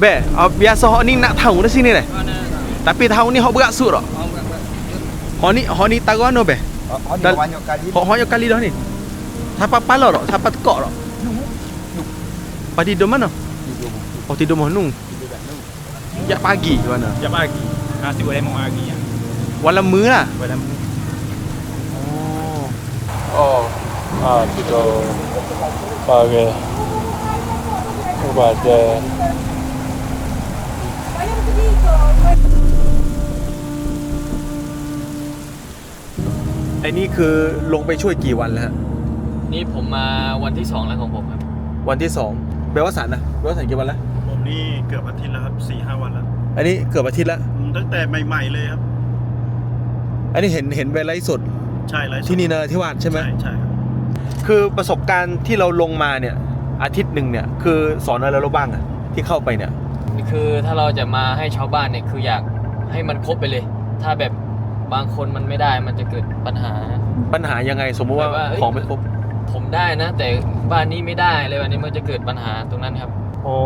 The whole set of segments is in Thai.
Be, uh, biasa hok ni nak tahu di sini deh. Tapi tahun ni hok beraksud tak? Hok ni hok ni taruh ano be? Oh, oh Dan- dia banyak kali. Hok hok yang kali dah ni. Siapa pala tak? Siapa tekak tak? Padi di mana? Oh tidur mana? Ya pagi ke mana? Jam pagi. Nasi goreng lemon pagi ya. Walam mu lah. Dalam Oh. Oh, ah, kita pakai kepada ไอ้นี่คือลงไปช่วยกี่วันแล้วฮะนี่ผมมาวันที่สองแล้วของผมครับ วันที่สองเบลวัสันนะเบลวัสันกี่วันแล้วผมนี่เกือบอาทิตย์แล้วครับสี่ห้าวันแล้วอันนี้เกือบอาทิตย์แล้วอืมตั้งแต่ใหม่ๆเลยครับ อันนี้เห็นเห็นเวลาไลฟ์สดใช่ไรที่นี่นราธิวาสใช่ไหม ใช่ใช่ครับคือประสบการณ์ที่เราลงมาเนี่ยอาทิตย์หนึ่งเนี่ยคือสอนอะไรเราบ้างอะที่เข้าไปเนี่ย คือถ้าเราจะมาให้ชาวบ้านเนี่ยคืออยากให้มันครบไปเลย ถ้าแบบบางคนมันไม่ได้มันจะเกิดปัญหา ปัญหายังไงสมมุติว่าแบบว่าเอ้ย ของไม่ครบผมได้นะ แต่บ้านนี้ไม่ได้อะไรแบบนี้มันจะเกิดปัญหาตรงนั้นครับ อ๋อ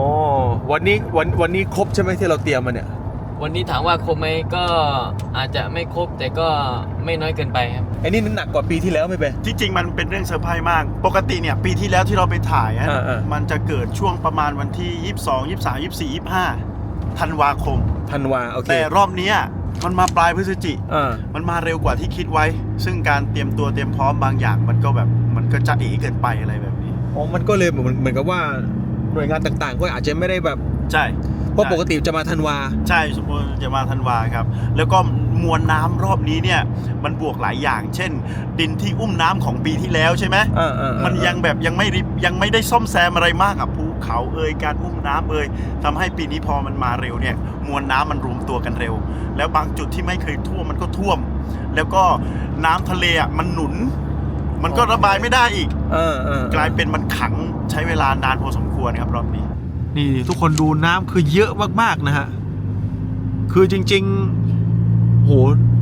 วันนี้วันวันนี้ครบใช่ไหมที่เราเตรียมมาเนี่ย วันนี้ถามว่าครบไหมก็อาจจะไม่ครบแต่ก็ไม่น้อยเกินไปครับไอ้นี่หนักกว่าปีที่แล้วไม่เป็น ที่จริงมันเป็นเรื่องเซอร์ไพรส์มาก ปกติเนี่ยปีที่แล้วที่เราไปถ่ายอะอ่าอ่ามันจะเกิดช่วงประมาณวันที่ 22 23 24 25ธันวาคม ธันวาโอเคแต่รอบเนี้ยมันมาปลายพฤศจิ อ่า มันมาเร็วกว่าที่คิดไว้ ซึ่งการเตรียมตัวเตรียมพร้อมบางอย่างมันก็แบบมันก็จะเอ๋เกินไปอะไรแบบนี้ อ๋อ มันก็เลยเหมือนเหมือนกับว่าหน่วยงานต่างๆ ก็อาจจะไม่ได้แบบใช่ เพราะปกติจะมาธันวา ใช่สมมติจะมาธันวาครับ แล้วก็มวลน้ำรอบนี้เนี่ยมันบวกหลายอย่าง เช่น ดินที่อุ้มน้ำของปีที่แล้วใช่ไหมอ่าอ่าอ่ามันยังแบบยังไม่ริบยังไม่ได้ซ่อมแซมอะไรมากกับภูเขาเอ่ยการอุ้มน้ำเอ่ยทำให้ปีนี้พอมันมาเร็วเนี่ยมวลน้ำมันรวมตัวกันเร็ว แล้วบางจุดที่ไม่เคยท่วมมันก็ท่วม แล้วก็น้ำทะเลอะมันหนุน มันก็ระบายไม่ได้อีกอ่าอ่ากลายเป็นมันขังใช้เวลานานพอสมควรครับรอบนี้ นี่ทุกคนดูน้ำคือเยอะมากๆนะฮะ คือจริงๆโห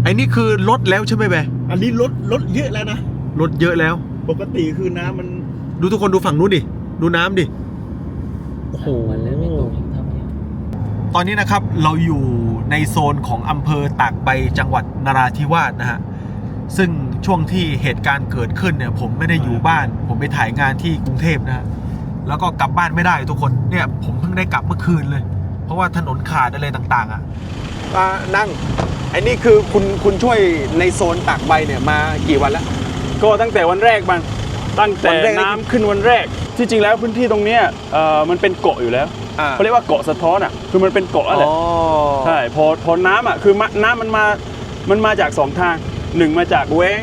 ไอ้นี่คือลดแล้วใช่ไหมแบอันนี้ลดลดเยอะแล้วนะลดเยอะแล้ว ปกติคือน้ำมัน ดูทุกคนดูฝั่งนู้นดิ ดูน้ำดิ โอ้โหวันแล้วไม่ตกยังทำอยู่ตอนนี้นะครับเราอยู่ในโซนของอำเภอตากใบจังหวัดนราธิวาสนะฮะ ซึ่งช่วงที่เหตุการณ์เกิดขึ้นเนี่ย ผมไม่ได้อยู่บ้าน ผมไปถ่ายงานที่กรุงเทพนะฮะ แล้วก็กลับบ้านไม่ได้ทุกคนเนี่ยผมเพิ่งได้กลับเมื่อคืนเลย เพราะว่าถนนขาดอะไรต่าง ๆ อะนั่งไอ้นี่คือคุณคุณช่วยในโซนตากใบเนี่ยมากี่วันแล้ว ก็ตั้งแต่วันแรกมันตั้งแต่วันแรกนี่น้ำขึ้นวันแรก ที่จริงแล้วพื้นที่ตรงเนี้ยเอ่อมันเป็นเกาะอยู่แล้วอ่าเขาเรียกว่าเกาะสะท้อนอะคือมันเป็นเกาะอะไรอ๋อใช่พอพอน้ำอะคือมะน้ำมันมามันมาจากสองทางหนึ่งมาจากแว้ง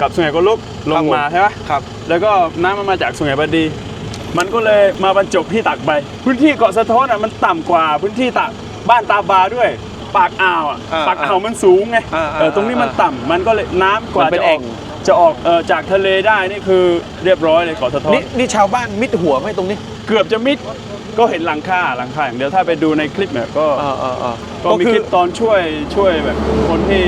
กับสุไหงโกลกลงมาใช่ปะครับแล้วก็น้ำมันมาจากสุไหงบดี มันก็เลยมาบรรจบที่ตักใบพื้นที่เกาะสะท้อนอะมันต่ำกว่าพื้นที่ตากบ้านตาบาด้วย ปากอ่าวอะอ่าปากอ่าวมันสูงไงอ่าเออตรงนี้มันต่ำมันก็เลยน้ำกว่ามันเป็นจะออกแอ่งจะออกเออจากทะเลได้นี่คือเรียบร้อยเลยเกาะสะท้อน นี่นี่ชาวบ้านมิดหัวไหมตรงนี้เกือบจะมิดก็เห็นหลังคาหลังคาอย่างเดียวถ้าไปดูในคลิปเนี่ยก็อ่าอ่าอ่าก็มีคลิปตอนช่วยช่วยแบบคนที่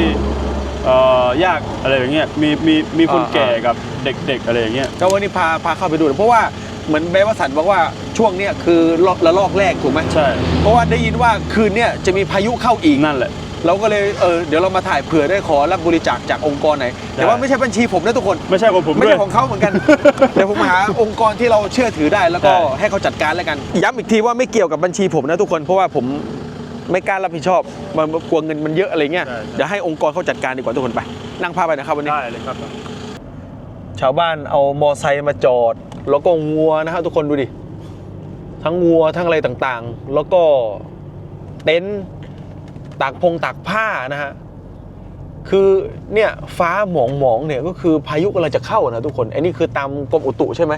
เอ่อยากอะไรอย่างเงี้ยมีมีมีคนอ่าแก่กับเด็กๆอะไรอย่างเงี้ย ก็วันนี้พาพาเข้าไปดูหน่อยเพราะว่า เหมือนเบวสันบอกว่าช่วงเนี้ยคือระลอกแรกถูกไหมใช่ เพราะว่าได้ยินว่าคืนเนี้ยจะมีพายุเข้าอีกนั่นแหละ เราก็เลยเออเดี๋ยวเรามาถ่ายเผื่อได้ขอรับบริจาคจากองค์กรไหน แต่ว่าไม่ใช่บัญชีผมนะทุกคนไม่ใช่ของผมไม่ด้วใช่ยของเขาเหมือนกันเดี๋ยวผมหาองค์กรที่เราเชื่อถือได้แล้วก็ใช่ให้เขาจัดการแล้วกัน ย้ำอีกทีว่าไม่เกี่ยวกับบัญชีผมนะทุกคนเพราะว่าผมไม่กล้ารับผิดชอบมันกลัวเงินมันเยอะอะไรเงี้ยเดี๋ยวให้องค์กรเขาจัดการดีกว่าทุกคนไป นั่งพาไปนะครับวันนี้ได้เลยครับ ชาวบ้านเอามอไซค์มาจอด แล้วก็งัวนะครับทุกคนดูดิ ทั้งวัวทั้งอะไรต่างๆ แล้วก็เต็นท์ตากพงตากผ้านะฮะคือเนี่ยฟ้าหมองหมองๆเนี่ยก็คือพายุกำลังจะเข้านะทุกคนไอ้นี่คือตามกรมอุตุใช่ไหม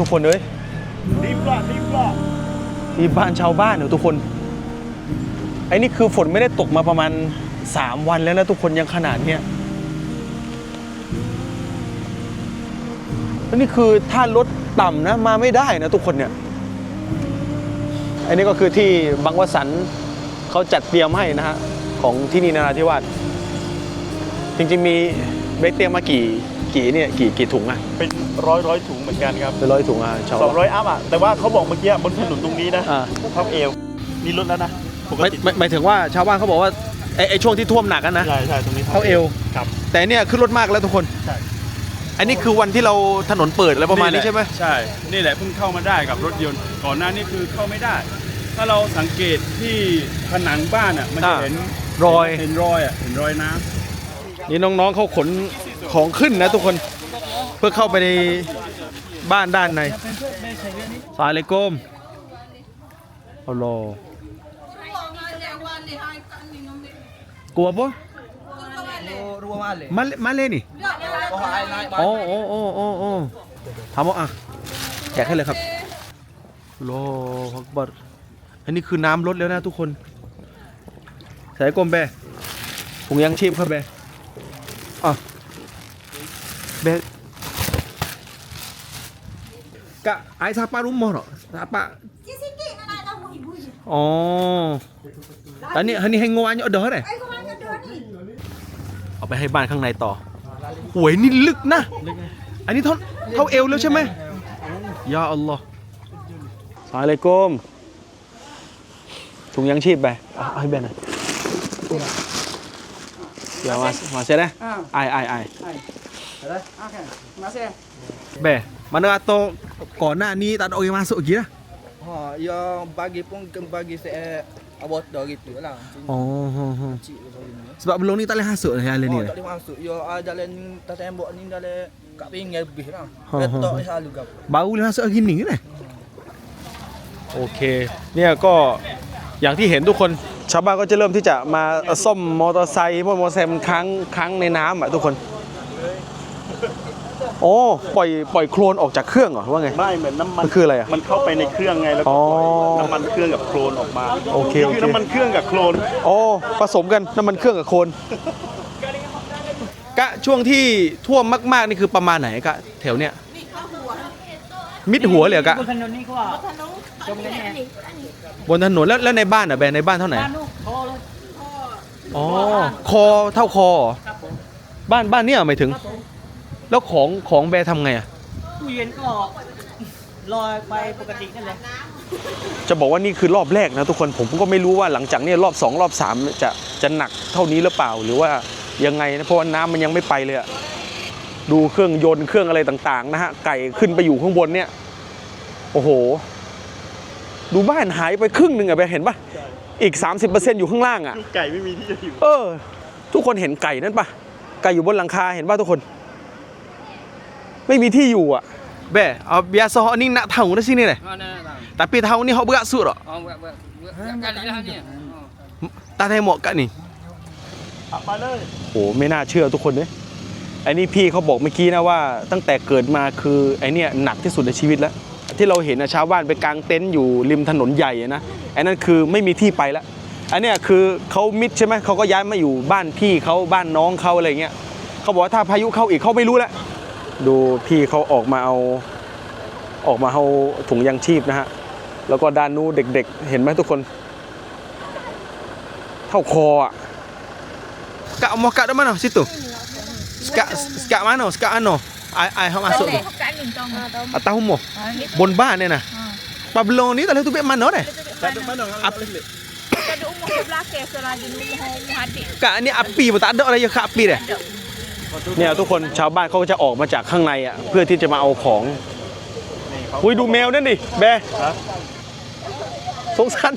ทุกคนเอ้ยรีบละรีบละที่บ้านชาวบ้านเนี่ยทุกคนไอ้นี่คือฝนไม่ได้ตกมาประมาณ 3 วันแล้วนะทุกคนยังขนาดเนี้ยแล้วนี่คือถ้ารถต่ำนะมาไม่ได้นะทุกคนเนี่ยอันนี้ก็คือที่บางวสันเขาจัดเตรียมให้นะฮะของที่นี่นราธิวาสจริงๆมีเบคเตรียมมากี่ กี่เนี่ยกี่กี่ถุงอะเป็นร้อยร้อยถุงเหมือนกันครับเป็นร้อยถุงอะชาวสองร้อยอัพอะแต่ว่าเขาบอกเมื่อกี้บนถนนตรงนี้นะอ่าเท่าเอวนี่ลดแล้วนะปกไม่ติไม่หมายถึงว่าชาวบ้านเขาบอกว่าไอ้ไอ้ช่วงที่ท่วมหนักกันนะใช่ใช่ตรงนี้เท่าเอวครับแต่เนี่ยขึ้นรถมากแล้วทุกคนใช่อันนี้คือวันที่เราถนนเปิดอะไรประมาณนี้ใช่ไหมใช่ นี่แหละเพิ่งเข้ามาได้กับรถยนต์ก่อนหน้านี้คือเข้าไม่ได้ ถ้าเราสังเกตที่ผนังบ้านอะมันจะอ่าเห็นรอยเห็นรอยอะเห็นรอยน้ำนี่น้องๆเขาขน ของขึ้นนะทุกคนเพื่อเข้าไปในบ้านด้านในสาเลโกมอัลโหลกลัวปะมาเลมาเลยนี่โอ้โอ้โอ้โอ้โอ้ทำอะแจกให้เลยครับโลพักบัดอันนี้คือน้ำลดแล้วนะทุกคน สายกลมแบถุงยังชีพครับแบอะ เบกกะไอ้ซาปารุมมอหรอซาปา Sikit-sikit nak nak tahu ibu je. อ๋ออันนี้อันนี้ให้งวอันนี้เอาเดอร์ไหน Eh, kau makan dua ni. เอาไปให้บ้านข้างในต่อหวยนี่ลึกนะ อันนี้เท่าเท่าเอวแล้วใช่ไหมยาอัลลอฮ์สาเลกุมถุงยังชีพไปเอาเอาให้แบนหน่อยเดี๋ยวมามาเสร็จนะไอไอไอ แบ mana atau kona ni tak ada orang masuk lagi lah. Ha, yang bagi pun ke bagi saya abot dah gitu lah. Macam Oh, oh, oh. kecil bagi ni. Sebab belum ni tak boleh masuk lah jalan ni. Oh, lah. tak boleh masuk. Ya ah, jalan tak tembok ni dalam kat pinggir lebih lah. Ha, ha, Letak ha. ni selalu kau. Baru boleh masuk lagi ni kan? โอเคเนี่ยก็อย่างที่เห็นทุกคนชาวบ้านก็จะเริ่มที่จะมาซ่อมมอเตอร์ไซค์เพราะมอเตอร์ไซค์มันค้างค้างในน้ำอะทุกคน โอ้ปล่อยปล่อยโคลนออกจากเครื่องเหรอว่าไง ไม่เหมือนน้ำมันมันคืออะไรอะมันเข้าไปในเครื่องไงแล้วก็อ๋อปล่อยน้ำมันเครื่องกับโคลนออกมาโอเคนี่โอคือเคน้ำมันเครื่องกับโคลนโอ้ผสมกันน้ำมันเครื่องกับโคลนกะช่วงที่ท่วมมากๆนี่คือประมาณไหนกะแถวเนี้ยมิดหัวเลยเหรอกะบนถนนแล้วแล้วในบ้านอะแบรนด์ในบ้านเท่าไหร่อ๋อคอเท่าคอเหรอบ้านบ้านเนี่ยหมายถึง แล้วของของแบรนด์ทำไงอะ ตู้เย็นก็ลอยไปปกตินั่นแหละจะบอกว่านี่คือรอบแรกนะทุกคนผมก็ไม่รู้ว่าหลังจากเนี้รอบสองรอบสามจะจะหนักเท่านี้หรือเปล่า หรือว่ายังไงนะเพราะว่าน้ำมันยังไม่ไปเลยอะดูเครื่องยนต์เครื่องอะไรต่างๆนะฮะไก่ขึ้นไปอยู่ข้างบนเนี่ย โอ้โห ดูบ้านหายไปครึ่งหนึ่งอะไปเห็นปะอีก 30%อยู่ข้างล่างอะไก่ไม่มีที่จะอยู่ เออ ทุกคนเห็นไก่นั่นปะไก่อยู่บนหลังคาเห็นปะทุกคน ไม่มีที่อยู่อะแบ่เอา biasa hok ni nak tahu dah sini deh Mana tahu? tapi tahu ni hok beraksud tak Oh, buat buat buat kali lah ni. Oh. ตาไทยหมอกกันนี่มาเลยโอ้ไม่น่าเชื่อทุกคนเลยไอ้นี่พี่เขาบอกเมื่อกี้นะว่า ตั้งแต่เกิดมาคือไอ้เนี่ยหนักที่สุดในชีวิตแล้ว ที่เราเห็นนะชาวบ้านไปกางเต็นท์อยู่ริมถนนใหญ่อะนะไอ้นั่นคือไม่มีที่ไปแล้ว อันเนี้ยคือเขามิดใช่ไหมเขาก็ย้ายมาอยู่บ้านพี่เขาบ้านน้องเขาอะไรเงี้ยเขาบอกว่าถ้าพายุเข้าอีกเขาไม่รู้แล้ว ดูพี่เขาออกมาเอาออกมาเอาถุงยางชีพนะฮะ แล้วก็ด้านนู้นเด็กๆ เห็นไหมทุกคน เท่าคออะ Kak mau kat mana situ? Sekat sekat mana? Sekat ano? Ai ai hok masuk tu. Kat ni tong. Atas rumah. Bon ban ni nah. Pablo ni tak tahu tu bek mana dah. Ap- Ada umur sebelah ke selagi ni umur hadik. Kak ni api pun tak ada dah ya kak api dah. เนี่ยทุกคนชาวบ้านเขาก็จะออกมาจากข้างในอะเพื่อที่จะมาเอาของอุ้ยดูแมวนั่นดิแบร์สงสาร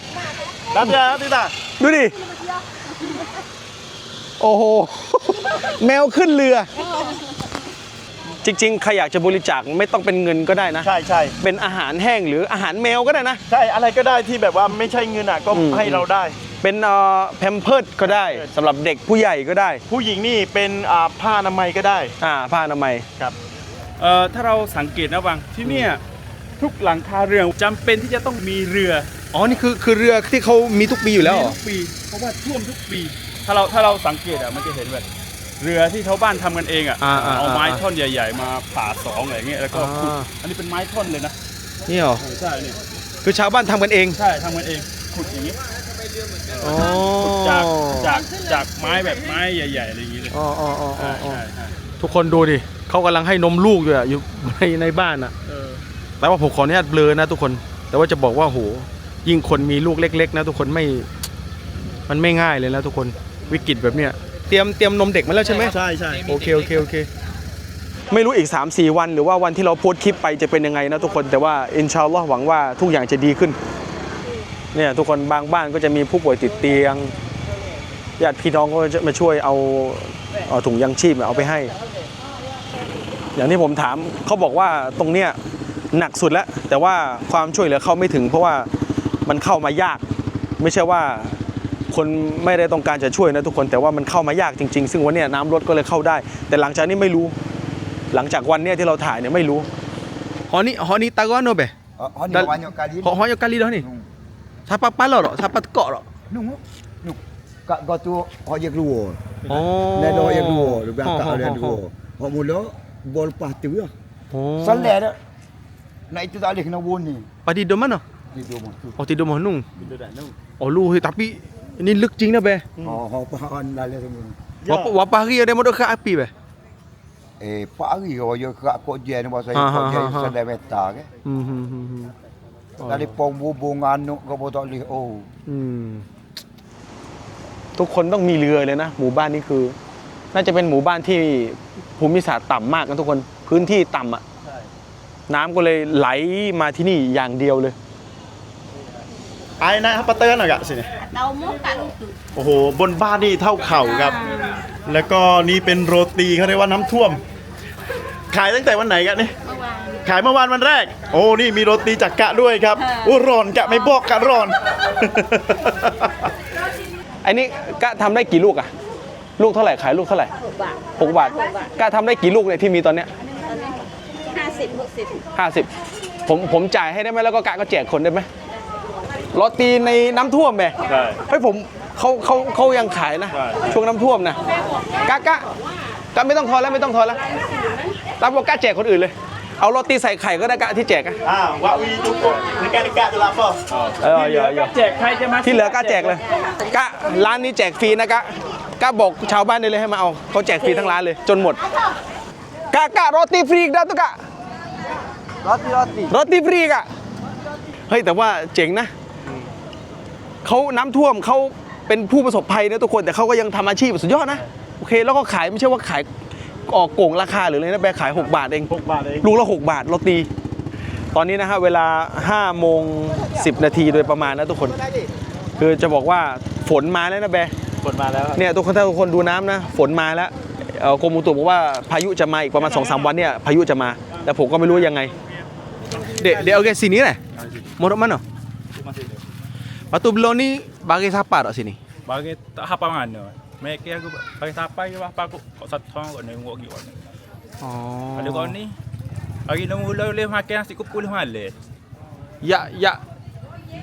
ดับยาติตาดูดิโอ้โหแมวขึ้นเรือ จริงๆใครอยากจะบริจาคไม่ต้องเป็นเงินก็ได้นะ ใช่ใช่เป็นอาหารแห้งหรืออาหารแมวก็ได้นะ ใช่อะไรก็ได้ที่แบบว่าไม่ใช่เงินอะก็อืมให้เราได้ เป็นเอ่อแพมเพิร์ดก็ได้สำหรับเด็กผู้ใหญ่ก็ได้ ผู้หญิงนี่เป็นอ่าผ้าอนามัยก็ได้อ่าผ้าอนามัยเอ่อถ้าเราสังเกตนะบังที่เนี่ยทุกหลังคาเรือนจำเป็นที่จะต้องมีเรืออ๋อ นี่คือคือเรือที่เขามีทุกปีอยู่แล้วเหรอมีทุกปีเพราะว่าท่วมทุกปี ถ้าเราถ้าเราสังเกตอะมันจะเห็นแบบเรือที่ชาวบ้านทำกันเองอะอ่าอ่าเอาไม้อ่าท่อนใหญ่ ๆ มาผ่าสองอะไรเงี้ยแล้วก็ขุดอ่า อันนี้เป็นไม้ท่อนเลยนะนี่เหรอใช่เนี่ยคือชาวบ้านทำกันเอง ใช่ทำกันเองขุดอย่าง งี้อ๋อขุดจากจากจากไม้แบบไม้ใหญ่ๆอะไรอย่างงี้เลยอ๋ออ๋ออ๋ออ๋ใช่ออ๋อ ใช่ใช่ทุกคนดูดิเขากำลังให้นมลูกอยู่อะอยู่ในในบ้านอะเออแต่ว่าผมขออนุญาตเบลอนะทุกคน แต่ว่าจะบอกว่าโหยิ่งคนมีลูกเล็ก ๆ นะ ทุกคนไม่มันไม่ง่ายเลยนะทุกคนวิกฤตแบบเนี้ยเตรียมเตรียมนมเด็กมาแล้วใช่ไหมใช่ใช่โอเคโอเคโอเค ไม่รู้อีก 3 4 วันหรือว่าวันที่เราโพสต์คลิปไปจะเป็นยังไงนะทุกคนแต่ว่าอินชาอัลลอฮ์หวังว่าทุกอย่างจะดีขึ้น เนี่ยทุกคนบางบ้านก็จะมีผู้ป่วยติดเตียงญาติพี่น้องก็จะมาช่วยเอาเอาถุงยังชีพเอาไปให้ อย่างที่ผมถามเขาบอกว่าตรงเนี้ยหนักสุดแล้ว แต่ว่าความช่วยเหลือเข้าไม่ถึง เพราะว่ามันเข้ามายาก ไม่ใช่ว่าคนไม่ได้ต้องการจะช่วยนะทุกคนแต่ว่ามันเข้ามายากจริง ๆ ซึ่งวันเนี้ยน้ำลดก็เลยเข้าได้ แต่หลังจากนี้ไม่รู้ หลังจากวันเนี้ยที่เราถ่ายเนี่ยไม่รู้ฮอนี่ฮอนี่ตากอนโนเบ Oh, ni Dal- banyak kali. ฮอฮอยกาลีดอนี่ ซาปาปาลอซาปาเกาะหรอ Nung. Nung. Kak kau tu hok je keluar. อ๋อ Dah dah hok je keluar. Lebih ฮอ angkat ฮอ dia ฮอ dua. Hok mula bol lepas tu lah. อ๋อ Salah dah. Nak itu tak boleh kena bun ni. Padi do mana? Itu mah tu. Oh tidur Mahnung. Oh lu tapi ini ลึกจริงนะเบ Oh, hok pahan dalam semua. Berapa, berapa hari ada modal ke api be? Eh, pak hari kau je kerak kok je ni bahasa Ha, kok ha, je ha, ha. sedai meter ke. Hmm hmm hmm. Hmm. Tadi pom bubung anuk kau tak boleh. Oh. อืม ทุกคนต้องมีเรือเลยนะ หมู่บ้านนี้คือ น่าจะเป็นหมู่บ้านที่ภูมิศาสตร์ต่ำมากนะทุกคนพื้นที่ต่ำอะน้ำก็เลยไหลมาที่นี่อย่างเดียวเลยไอ้นะครับปาเตอร์หน่อยกะสิเนี่ย Tao muốn cả lúc từ โอ้โห บนบ้านนี่เท่าเข่าครับ แล้วก็นี่เป็นโรตีเขาเรียกว่าน้ำท่วม ขายตั้งแต่วันไหนกันนี่ mưa vàng ขายเมื่อวานวันแรก โอ้นี่มีโรตีจากกะด้วยครับโอ้ร้อนกะไม่บอกกะร้อน ไอ้นี่กะทำได้กี่ลูกอะลูกเท่าไหร่ขายลูกเท่าไหร่ bạc หกบาทกะทำได้กี่ลูกเนี่ยที่มีตอนเนี้ย hai xịt một xịt ห้าสิบผมผมจ่ายให้ได้ไหมแล้วก็กะก็แจกคนได้ไหมโรตีในน้ำท่วมไหมใช่เฮ้ยผมเขาเขาเขายังขายนะใช่ช่วงน้ำท่วมนะกะกะกะไม่ต้องทอนแล้วไม่ต้องทอนแล้วรับบอกกะแจกคนอื่นเลย เอาโรตีใส่ไข่ก็ได้กะที่แจกอะอ่าวาวีทุกคนในการกะจะรับป่ะเออเยอะเยอะแจกใครจะมาที่เหลือกะแจกเลยกะร้านนี้แจกฟรีนะกะกะบอกชาวบ้านได้เลยให้มาเอาเขาแจกฟรีทั้งร้านเลย จนหมดกะกะโรตีฟรีอีกนะตุกะ Roti roti. โรตีฟรีกะเฮ้ย แต่ว่าเจ๋งนะ เขาน้ำท่วมเขาเป็นผู้ประสบภัยนะทุกคน แต่เขาก็ยังทำอาชีพสุดยอดนะ โอเค แล้วก็ขายไม่ใช่ว่าขาย ออกโก่งราคาหรืออะไรนะแบร์ขาย 6 บาทเอง6บาทเองลูกละ6บาทโรตี ตอนนี้นะฮะเวลา5โมง10 นาทีโดยประมาณนะทุกคน คือจะบอกว่าฝนมาแล้วนะแบร์กดมาแล้วครับเนี่ยทุกคนถ้าทุกคนดูน้ำนะ ฝนมาแล้วเอ่อกรมอุตุบอกว่าพายุจะมาอีกประมาณ2อสวันเนี่ยพายุจะมา แต่ผมก็ไม่รู้ยังไง เดี๋ยวเดี๋ยวโอเคสีนี้แหละมดมันเหรอ Batu belon ni bagi siapa tak sini? Bagi tak hafal mana. Mereka aku bagi siapa je apa aku kok satu orang kok nengok gitu. Oh. Ada kau ni. Hari nak mula boleh makan nasi kumpul malam. Ya ya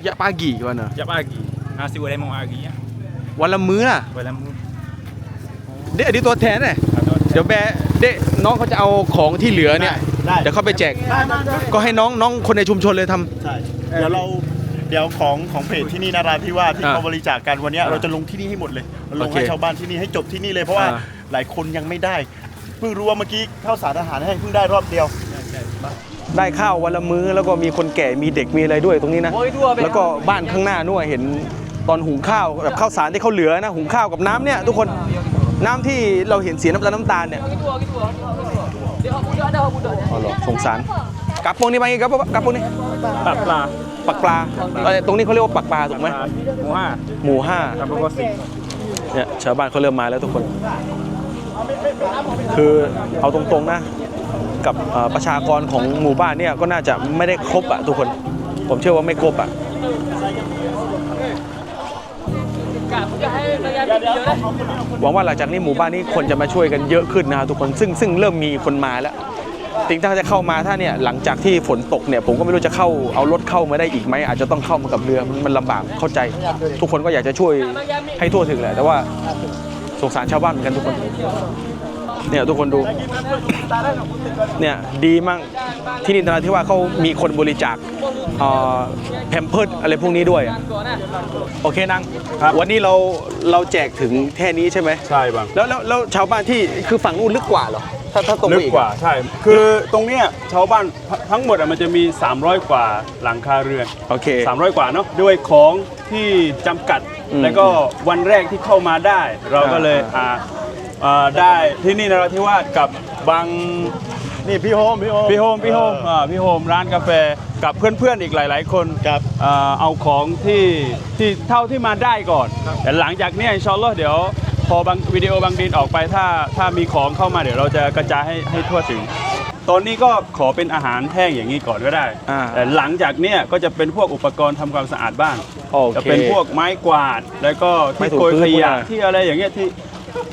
ya pagi ke mana? Setiap pagi. Nasi goreng mau pagi ya. วันละมื้อล่ะ Malam mu. เด็กอันนี้ตัวแทนเนี่ย Atau เดี๋ยวแบร์เด็กน้องเขาจะเอาของที่เหลือเนี่ย ได้เดี๋ยวเขาไปแจกได้ได้ได้ก็ให้น้องน้องคนในชุมชนเลยทำ ใช่ เดี๋ยวเรา เดี๋ยวของของเพจที่นี่นาราธิวาสที่อ่าเขาบริจาคกันวันเนี้ยอ่าเราจะลงที่นี่ให้หมดเลยเราลงโอเคให้ชาวบ้านที่นี่ให้จบที่นี่เลยเพราะว่าอ่าหลายคนยังไม่ได้เพิ่งรู้ว่าเมื่อกี้ข้าวสารอาหารแห้งเพิ่งได้รอบเดียว ได้ข้าววันละมื้อแล้วก็มีคนแก่มีเด็กมีอะไรด้วยตรงนี้นะแล้วก็บ้านข้างหน้านู่นเห็นตอนหุงข้าวแบบข้าวสารที่เขาเหลือนะหุงข้าวกับน้ำเนี่ยทุกคนน้ำที่เราเห็นสีน้ำตาลน้ำตาลเนี่ยอ๋อเหรอสงสารกระปงนี่มาอีกครับกระปงนี่ tak pelah. ปั กปลาเอ้ยตรงนี้เขาเรียกว่าปักปลาถูกไหม Muha. หมู่ห้า Tanpa gosip. เนี่ยชาวบ้านเขาเริ่มมาแล้วทุกคน คือเอาตรงๆนะ กับเอ่อประชากรของหมู่บ้านเนี่ยก็น่าจะไม่ได้ครบอะทุกคน ผมเชื่อว่าไม่ครบอะ หวังว่าหลังจากนี้หมู่บ้านนี้คนจะมาช่วยกันเยอะขึ้นนะครับทุกคนซึ่งซึ่งเริ่มมีคนมาแล้ว จริงถ้าจะเข้ามาถ้าเนี่ยหลังจากที่ฝนตกเนี่ยผมก็ไม่รู้จะเข้าเอารถเข้ามาได้อีกไหมอาจจะต้องเข้ามากับเรือมันมันลำบากเข้าใจ ทุกคนก็อยากจะช่วยให้ทั่วถึงแหละแต่ว่าสงสารชาวบ้านเหมือนกันทุกคนเนี่ยทุกคนดูเนี่ยดีมากที่นี่นราธิวาสเขามีคนบริจาคแพมเพิร์ดอะไรพวกนี้ด้วยโอเคนางครับวันนี้เราเราแจกถึงแค่นี้ใช่ไหมใช่บางแล้วแล้วแล้วชาวบ้านที่คือฝั่งนู้นลึกกว่าเหรอ ถ้าถ้าตรงไปลึกอีกกว่าใช่ คือตรงเนี้ยชาวบ้านทั้งหมดอะมันจะมี 300 กว่าหลังคาเรือน โอเค 300 กว่าเนาะด้วยของที่จำกัด อืมแล้วก็วันแรกที่เข้ามาได้ เราก็เลยอ่าอ่าได้ที่นี่นราธิวาสกับบางนี่พี่โฮมพี่โฮมพี่โฮมพี่โฮมอ่าพี่โฮมร้านกาแฟกับเพื่อนๆอีกหลายๆ คนครับ อ่าเอาของที่ที่เท่าที่มาได้ก่อนแต่หลังจากเนี้ยอินชาอัลลอฮ์เดี๋ยว พอบางวิดีโอบางดินออกไปถ้าถ้ามีของเข้ามาเดี๋ยวเราจะกระจายให้ให้ทั่วถึง ตอนนี้ก็ขอเป็นอาหารแห้งอย่างนี้ก่อนก็ได้อ่า แต่หลังจากเนี้ยก็จะเป็นพวกอุปกรณ์ทำความสะอาดบ้าน โอเค จะเป็นพวกไม้กวาด แล้วก็ไม้ที่ถูโกยพื้นขยะพวกนั้นที่อะไรอย่างเงี้ยที่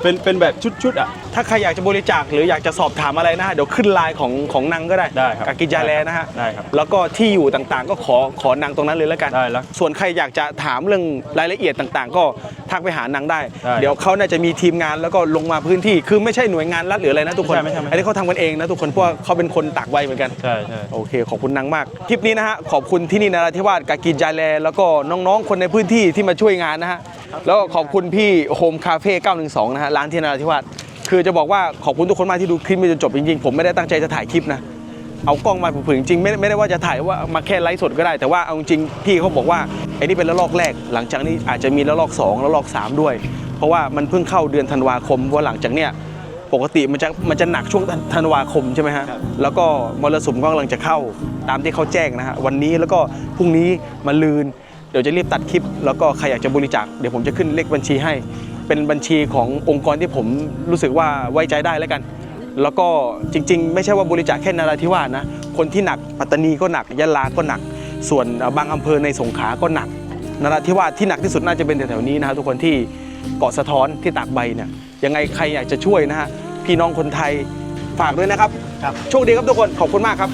เป็นเป็นแบบชุดๆอะ ถ้าใครอยากจะบริจาคหรืออยากจะสอบถามอะไรนะฮะเดี๋ยวขึ้นไลน์ของของนางก็ได้ได้ครับกากิจาแลนะฮะได้ครับแล้วก็ที่อยู่ต่างๆ ก็ขอขอนางตรงนั้นเลยแล้วกัน ได้แล้วส่วนใครอยากจะถามเรื่องรายละเอียดต่างๆ ก็ทักไปหานางได้ได้ เดี๋ยวเขาน่าจะมีทีมงานแล้วก็ลงมาพื้นที่ คือไม่ใช่หน่วยงานรัฐหรืออะไรนะทุกคนไม่ใช่ไม่ใช่ไม่ใช่อันนี้เขาทำกันเองนะทุกคนเพราะว่าเขาเป็นคนตากใบเหมือนกัน ใช่ใช่โอเค ขอบคุณนางมาก คลิปนี้นะฮะ ขอบคุณที่นี่นราธิวาสกากินจาแล แล้วก็น้องๆ คนในพื้นที่ที่มาช่วยงานนะฮะ แล้วก็ขอบคุณพี่โฮมคาเฟ่912นะฮะร้านที่นราธิวาส คือจะบอกว่าขอบคุณทุกคนมากที่ดูคลิปมาจนจบจริงๆ ผมไม่ได้ตั้งใจจะถ่ายคลิปนะ เอากล้องมาผมจริงๆไม่ไม่ได้ว่าจะถ่ายว่ามาแค่ไลฟ์สดก็ได้ แต่ว่าเอาจริงๆพี่เขาบอกว่าไอ้นี่เป็นระลอกแรก หลังจากนี้อาจจะมีระลอกสองระลอกสามด้วย เพราะว่ามันเพิ่งเข้าเดือนธันวาคมเพราะหลังจากเนี้ยปกติมันจะมันจะหนักช่วงธันวาคมใช่ไหมฮะ แล้วก็มรสุมก็กำลังจะเข้าตามที่เขาแจ้งนะฮะ วันนี้แล้วก็พรุ่งนี้มาลืน เดี๋ยวจะรีบตัดคลิป แล้วก็ใครอยากจะบริจาคเดี๋ยวผมจะขึ้นเลขบัญชีให้ เป็นบัญชีขององค์กรที่ผมรู้สึกว่าไว้ใจได้แล้วกัน แล้วก็จริง ๆ ไม่ใช่ว่าบริจาคแค่นาราธิวาสนะ คนที่หนักปัตตานีก็หนักยะลาก็หนัก ส่วนบางอำเภอในสงขลาก็หนักนราธิวาสที่หนักที่สุดน่าจะเป็นแถวๆนี้นะฮะทุกคนที่เกาะสะท้อนที่ตากใบเนี่ยยังไงใครอยากจะช่วยนะฮะพี่น้องคนไทยฝากด้วยนะครับครับโชคดีครับทุกคนขอบคุณมากครับ